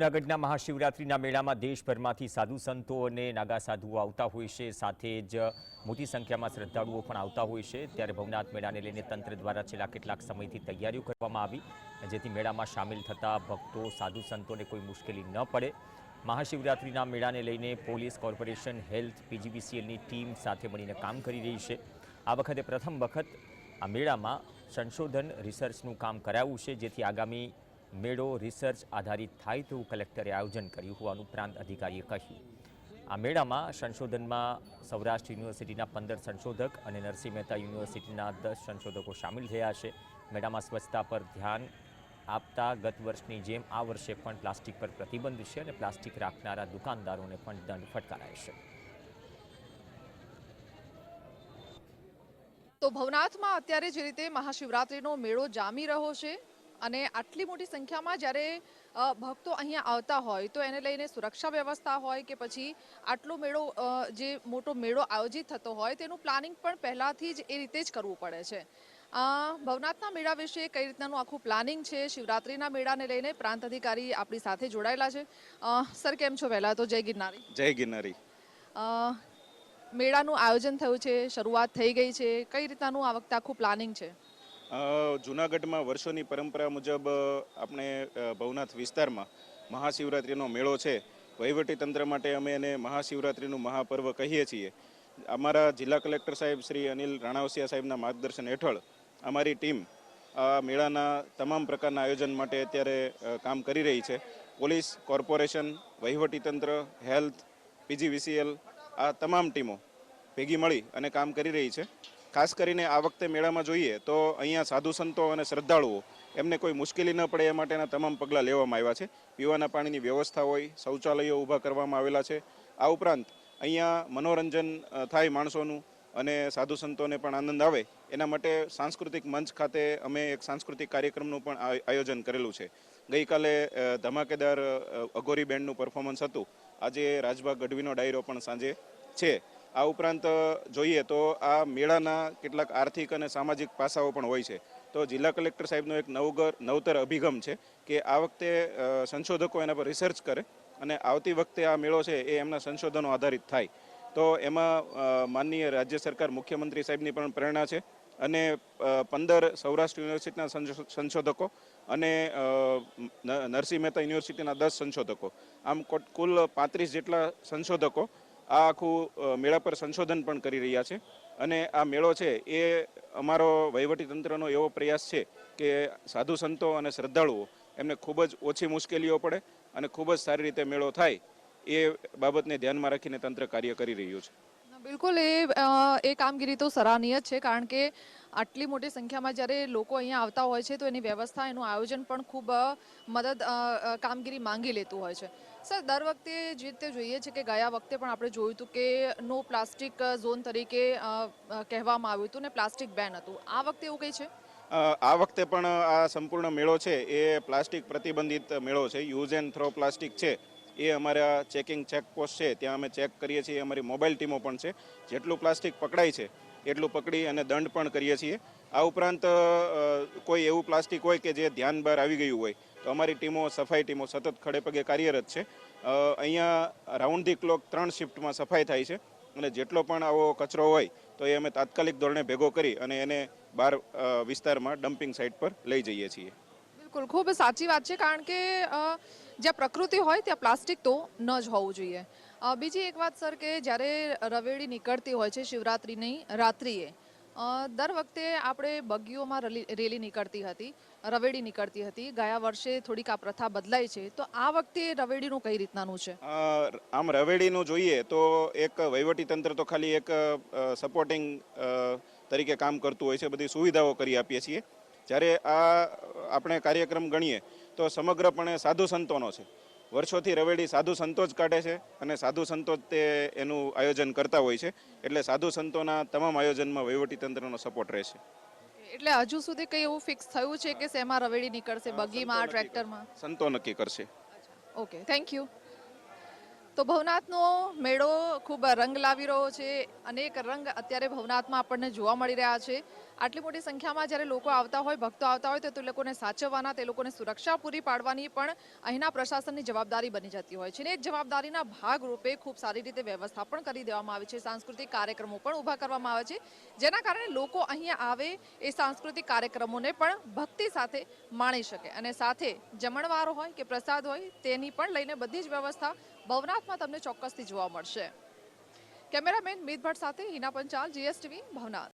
જૂનાગઢના મહાશિવરાત્રિના મેળામાં દેશભરમાંથી સાધુ સંતો અને નાગા સાધુઓ આવતા હોય છે. સાથે જ મોટી સંખ્યામાં શ્રદ્ધાળુઓ પણ આવતા હોય છે. ત્યારે ભવનાથ મેળાને લઈને તંત્ર દ્વારા છેલ્લા કેટલાક સમયથી તૈયારીઓ કરવામાં આવી જેથી મેળામાં સામેલ થતા ભક્તો, સાધુ સંતોને કોઈ મુશ્કેલી ન પડે. મહાશિવરાત્રિના મેળાને લઈને પોલીસ, કોર્પોરેશન, હેલ્થ પીજીવીસીએલની ટીમ સાથે મળીને કામ કરી રહી છે. આ વખતે પ્રથમ વખત આ મેળામાં સંશોધન, રિસર્ચનું કામ કરાયું છે. જેથી આગામી મેળો રિસર્ચ આધારિત થાય તેવું કલેક્ટરે આયોજન કર્યું હોવાનું પ્રાંત અધિકારીએ કહ્યું. આ મેળામાં સંશોધનમાં સૌરાષ્ટ્ર યુનિવર્સિટીના પંદર સંશોધક અને નરસિંહ મહેતા યુનિવર્સિટીના દસ સંશોધકો સામેલ થયા છે. મેળામાં સ્વચ્છતા પર ધ્યાન આપતા ગત વર્ષની જેમ આ વર્ષે પણ પ્લાસ્ટિક પર પ્રતિબંધ છે અને પ્લાસ્ટિક રાખનારા દુકાનદારોને પણ દંડ ફટકારાય છે. તો ભવનાથમાં અત્યારે જે રીતે મહાશિવરાત્રિનો મેળો જામી રહ્યો છે અને આટલી મોટી સંખ્યામાં જ્યારે ભક્તો અહીંયા આવતા હોય તો એને લઈને સુરક્ષા વ્યવસ્થા હોય કે પછી આટલો મેળો જે મોટો મેળો આયોજિત થતો હોય તેનું પ્લાનિંગ પણ પહેલાંથી જ એ રીતે જ કરવું પડે છે. ભવનાથના મેળા વિશે કઈ રીતનાનું આખું પ્લાનિંગ છે? શિવરાત્રિના મેળાને લઈને પ્રાંત અધિકારી આપણી સાથે જોડાયેલા છે. સર કેમ છો પહેલાં તો જય ગિરનારી. જય ગિરનારી. મેળાનું આયોજન થયું છે શરૂઆત થઈ ગઈ છે. કઈ રીતનાનું આ વખતે આખું પ્લાનિંગ છે? જૂનાગઢમાં વર્ષોની પરંપરા મુજબ આપણે ભવનાથ વિસ્તારમાં મહાશિવરાત્રિનો મેળો છે. તંત્ર માટે અમે એને મહાશિવરાત્રિનું મહાપર્વ કહીએ છીએ. અમારા જિલ્લા કલેક્ટર સાહેબ શ્રી અનિલ રાણાવસિયા સાહેબના માર્ગદર્શન હેઠળ અમારી ટીમ આ મેળાના તમામ પ્રકારના આયોજન માટે અત્યારે કામ કરી રહી છે. પોલીસ, કોર્પોરેશન, વહીવટી તંત્ર, હેલ્થ, પીજીવીસીએલ આ તમામ ટીમો ભેગી મળી અને કામ કરી રહી છે. ખાસ કરીને આ વખતે મેળામાં જોઈએ તો અહીંયા સાધુ સંતો અને શ્રદ્ધાળુઓ એમને કોઈ મુશ્કેલી ન પડે એ માટેના તમામ પગલાં લેવામાં આવ્યા છે. પીવાના પાણીની વ્યવસ્થા હોય, શૌચાલયો ઊભા કરવામાં આવેલા છે. આ ઉપરાંત અહીંયા મનોરંજન થાય માણસોનું અને સાધુ સંતોને પણ આનંદ આવે એના માટે સાંસ્કૃતિક મંચ ખાતે અમે એક સાંસ્કૃતિક કાર્યક્રમનું પણ આયોજન કરેલું છે. ગઈકાલે ધમાકેદાર અઘોરી બેન્ડનું પરફોર્મન્સ હતું. આજે રાજભા ગઢવીનો ડાયરો પણ સાંજે છે. આ ઉપરાંત જોઈએ તો આ મેળાના કેટલાક આર્થિક અને સામાજિક પાસાઓ પણ હોય છે. તો જિલ્લા કલેક્ટર સાહેબનો એક નવગર, નવતર અભિગમ છે કે આ વખતે સંશોધકો એના પર રિસર્ચ કરે અને આવતી વખતે આ મેળો છે એ એમના સંશોધનો આધારિત થાય. તો એમાં માનનીય રાજ્ય સરકાર મુખ્યમંત્રી સાહેબની પણ પ્રેરણા છે અને પંદર સૌરાષ્ટ્ર યુનિવર્સિટીના સંશોધકો અને નરસિંહ મહેતા યુનિવર્સિટીના દસ સંશોધકો. આમ કુલ પાંત્રીસ જેટલા સંશોધકો આ આખું મેળા પર સંશોધન પણ કરી રહ્યા છે. અને આ મેળો છે એ અમારો વહીવટી તંત્રનો એવો પ્રયાસ છે કે સાધુ સંતો અને શ્રદ્ધાળુઓ એમને ખૂબ જ ઓછી મુશ્કેલીઓ પડે અને ખૂબ જ સારી રીતે મેળો થાય એ બાબતને ધ્યાનમાં રાખીને તંત્ર કાર્ય કરી રહ્યું છે. બિલકુલ, એ એ કામગીરી તો સરાહનીય છે, કારણ કે આટલી મોટી સંખ્યામાં જ્યારે લોકો અહીંયા આવતા હોય છે, તો એની વ્યવસ્થા, એનું આયોજન પણ ખૂબ મદદ કામગીરી માંગી લેતું હોય છે. સર, દર વખતે જે રીતે જોઈએ છે કે ગયા વખતે પણ આપણે જોયું હતું કે નો પ્લાસ્ટિક ઝોન તરીકે કહેવામાં આવ્યું હતું ને પ્લાસ્ટિક બેન હતું. આ વખતે એવું કંઈ છે? આ વખતે પણ આ સંપૂર્ણ મેળો છે, એ પ્લાસ્ટિક પ્રતિબંધિત મેળો છે, યુઝ એન્ડ થ્રો પ્લાસ્ટિક છે. એ અમારા ચેકિંગ ચેકપોસ્ટ છે, ત્યાં અમે ચેક કરીએ છીએ અમારી મોબાઈલ ટીમો પણ છે. જેટલું પ્લાસ્ટિક પકડાય છે, એટલું પકડી અને દંડ પણ કરીએ છીએ. આ ઉપરાંત કોઈ એવું પ્લાસ્ટિક હોય કે જે ધ્યાન બહાર આવી ગયું હોય, તો અમારી ટીમો, સફાઈ ટીમો સતત ખડેપગે કાર્યરત છે. અહીંયા રાઉન્ડ ધી ક્લોક ત્રણ શિફ્ટમાં સફાઈ થાય છે અને જેટલો પણ આવો કચરો હોય, તો એ અમે તાત્કાલિક ધોરણે ભેગો કરી અને એને બહાર વિસ્તારમાં ડમ્પિંગ સાઇટ પર લઈ જઈએ છીએ. બિલકુલ. ખૂબ સાચી વાત છે, કારણ કે જ્યાં પ્રકૃતિ હોય ત્યાં પ્લાસ્ટિક તો ન જ હોવું જોઈએ. બીજી એક વાત, સર, કે જ્યારે રવેડી નીકળતી હોય છે શિવરાત્રિની રાત્રિએ દર વખતે આપણે બગીઓમાં રલી- નીકળતી હતી, રવેડી નીકળતી હતી. ગયા વર્ષે થોડીક આ પ્રથા બદલાઈ છે. તો આ વખતે રવેડીનું કઈ રીતનાનું છે? આમ રવેડીનું જોઈએ તો એક તંત્ર તો ખાલી એક સપોર્ટિંગ તરીકે કામ કરતું હોય છે, બધી સુવિધાઓ કરી આપીએ છીએ. જ્યારે આ આપણે કાર્યક્રમ ગણીએ તો સમગ્રપણે સાધુ સંતોનો છે. વર્ષોથી રવેડી સાધુ સંતો જ કાઢે છે અને સાધુ સંતો જ તે એનું આયોજન કરતા હોય છે. એટલે સાધુ સંતોના તમામ આયોજનમાં વહીવટી તંત્રનો સપોર્ટ રહેશે. એટલે હજુ સુધી કંઈ એવું ફિક્સ થયું છે કે શેમાં રવેડી નીકળશે બગીમાં ટ્રેક્ટરમાં? સંતો નક્કી કરશે. ઓકે થેન્ક યુ તો ભવનાથનો મેળો ખૂબ રંગ લાવી રહ્યો છે. અનેક રંગ અત્યારે ભવનાથમાં આપણને જોવા મળી રહ્યા છે. આટલી મોટી સંખ્યામાં જ્યારે લોકો આવતા હોય, ભક્તો આવતા હોય, તો તે લોકોને સાચવવાના, તે લોકોને સુરક્ષા પૂરી પાડવાની પણ અહીંના પ્રશાસનની જવાબદારી બની જતી હોય છે. અને એ જવાબદારીના ભાગરૂપે ખૂબ સારી રીતે વ્યવસ્થા પણ કરી દેવામાં આવી છે. સાંસ્કૃતિક કાર્યક્રમો પણ ઊભા કરવામાં આવે છે. જેના કારણે લોકો અહીંયા આવે એ સાંસ્કૃતિક કાર્યક્રમોને પણ ભક્તિ સાથે માણી શકે. અને સાથે જમણવારો હોય કે પ્રસાદ હોય, તેની પણ લઈને બધી જ વ્યવસ્થા ભવનાથમાં તમને ચોક્કસથી જોવા મળશે. કેમેરામેન મીત ભટ્ટ સાથે હિના પંચાલ, જીએસટીવી, ભવનાથ.